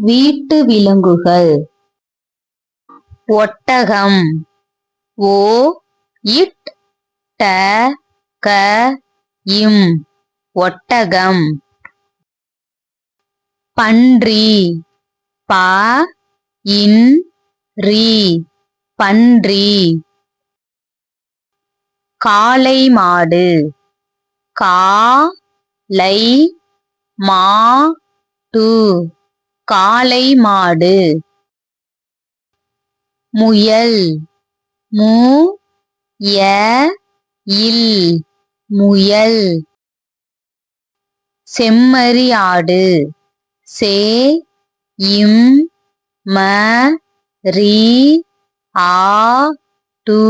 வீட்டு விலங்குகள். ஒட்டகம். ஓ இட் ட க இம். ஒட்டகம். பன்றி. ப இன் ரி பன்றி. காளை மாடு. கா லை மா டு. காளை மாடு. முயல். மு ய இல். முயல். செம்மறி ஆடு. சே இம் ம ரி ஆ டு.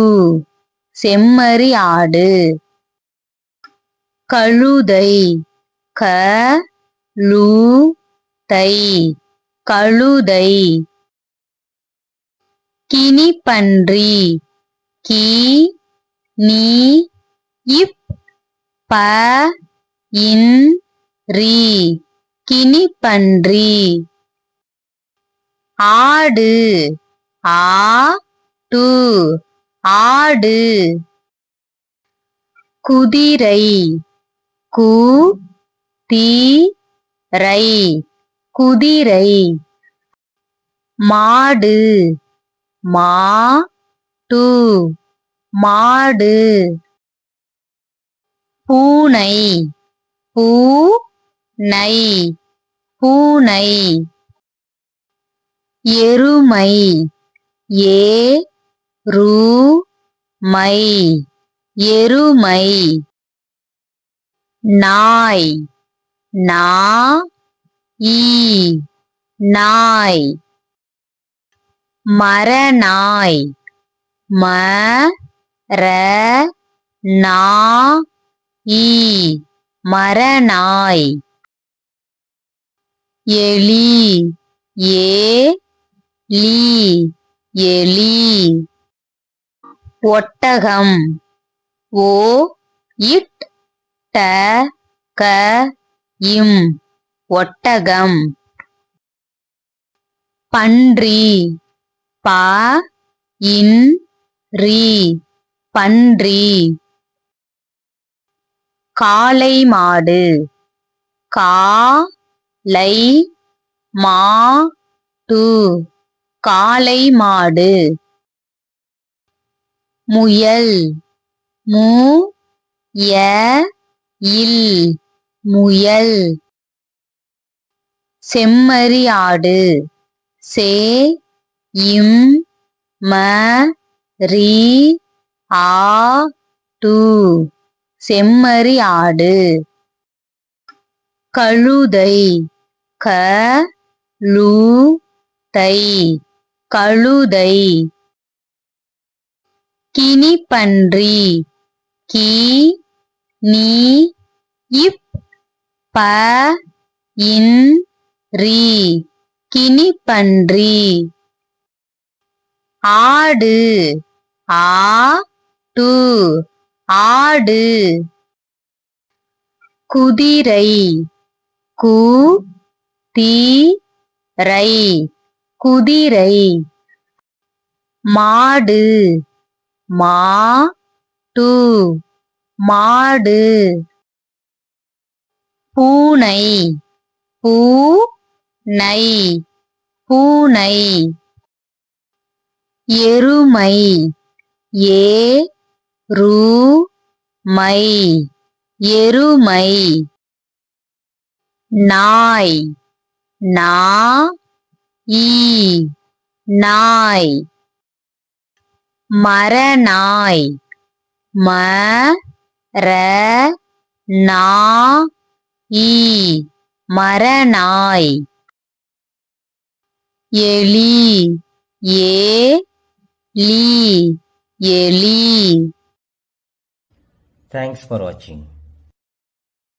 செம்மறி ஆடு. கழுதை க லு தை. கழுதை. கினிப்பன்றி கி நீ இப் ப இன் ரி கினிப்பன்றி ஆடு. ஆ டு. ஆடு. குதிரை. கு தி ரை. குதிரை. மாடு. மா டு மாடு. பூனை. பூ நை பூனை. எருமை. ஏ ரூ மை எருமை. நாய். நா. ஈ நாய். மரநாய். ம ர நா ஈ மரநாய். எலி ஏ லீ எலி. ஒட்டகம். ஓ இட் ட க இம். ஒட்டகம். பன்றி. ப. இன். ரி பன்றி. காளை மாடு. கா லை மா டு காளை மாடு. முயல். மு. ய. இல். முயல். செம்மறியாடு சே இம் ம ரி ஆ டு. செம்மறி ஆடு. கழுதை க லு தை. கழுதை. கினிப்பன்றி கி நீ இப் ப இன் ரி. கினிப்பன்றி ஆடு. ஆ டு. ஆடு. குதிரை. கு தி ரை. குதிரை. மாடு. மா டு. மாடு. பூனை. பூ நை பூனை. எருமை ஏ ரூ மை எருமை. நாய் நா ஈ நாய். மரநாய் ம ர நா ஈ மரநாய். எலி ஏ லீ எலி Thanks for watching.